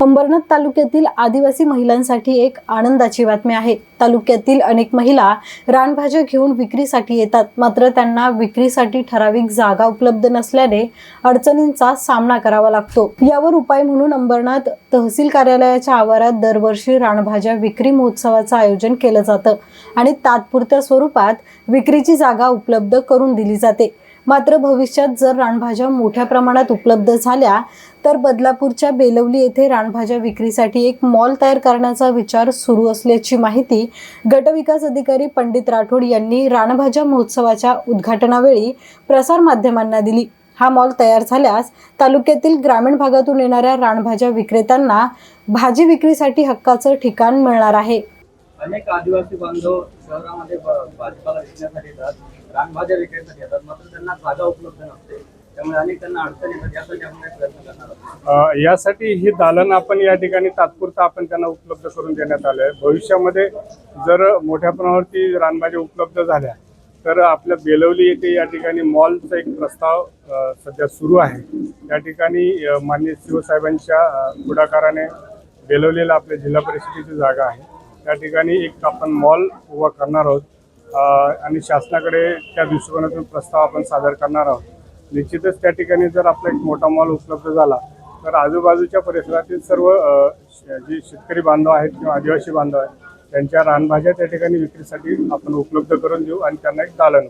अंबरनाथ तालुक्यातील आदिवासी महिलांसाठी एक आनंदाची बातमी आहे. तालुक्यातील अनेक महिला रानभाज्या घेऊन विक्रीसाठी येतात. मात्र त्यांना विक्रीसाठी ठराविक जागा उपलब्ध नसल्याने अडचणींचा सामना करावा लागतो. यावर उपाय म्हणून अंबरनाथ तहसील कार्यालयाच्या आवारात दरवर्षी रानभाज्या विक्री महोत्सवाचं आयोजन केलं जातं आणि तात्पुरत्या स्वरूपात विक्रीची जागा उपलब्ध करून दिली जाते. मात्र भविष्यात जर रानभाज्या मोठ्या प्रमाणात उपलब्ध झाल्या तर बदलापूरच्या बेलवली येथे रानभाज्या विक्रीसाठी एक मॉल तयार करण्याचा विचार सुरू असल्याची माहिती गटविकास अधिकारी पंडित राठोड यांनी रानभाज्या महोत्सवाच्या उद्घाटनावेळी प्रसारमाध्यमांना दिली. हा मॉल तयार झाल्यास तालुक्यातील ग्रामीण भागातून येणाऱ्या रानभाज्या विक्रेत्यांना भाजी विक्रीसाठी हक्काचं ठिकाण मिळणार आहे. अनेक आदिवासी बांधव शहरामध्ये ब- भाजीपाला विकण्यासाठी येतात रानभाज्या विकण्यासाठी येतात मात्र त्यांना जागा उपलब्ध नसते. त्यामुळे अनेक त्यांना अडचण येतात यासाठी आपण प्रयत्न करणार यासाठी ही दालन आपण या ठिकाणी तात्पुरता आपण त्यांना उपलब्ध करून देण्यात आलं आहे भविष्यामध्ये जर मोठ्या प्रमाणावरती रानभाज्या उपलब्ध झाल्या तर आपल्या बेलवली येथे या ठिकाणी मॉलचा एक प्रस्ताव सध्या सुरू आहे. या ठिकाणी अ, माननीय शिवसाहेबांच्या पुढाकाराने बेलवलेला आपल्या जिल्हा परिषदेची जागा आहे. त्या ठिकाणी एक आपण मॉल उभा करणार आहोत. आणि शासनाकडे त्या दृष्टिकोनातून प्रस्ताव आपण सादर करणार आहोत. निश्चितच त्या ठिकाणी जर आपला एक मोठा मॉल उपलब्ध झाला तर आजूबाजूच्या परिसरातील सर्व जे शेतकरी बांधव आहेत किंवा आदिवासी बांधव आहेत त्यांच्या रानभाज्या त्या ठिकाणी विक्रीसाठी आपण उपलब्ध करून देऊ आणि त्यांना एक दालन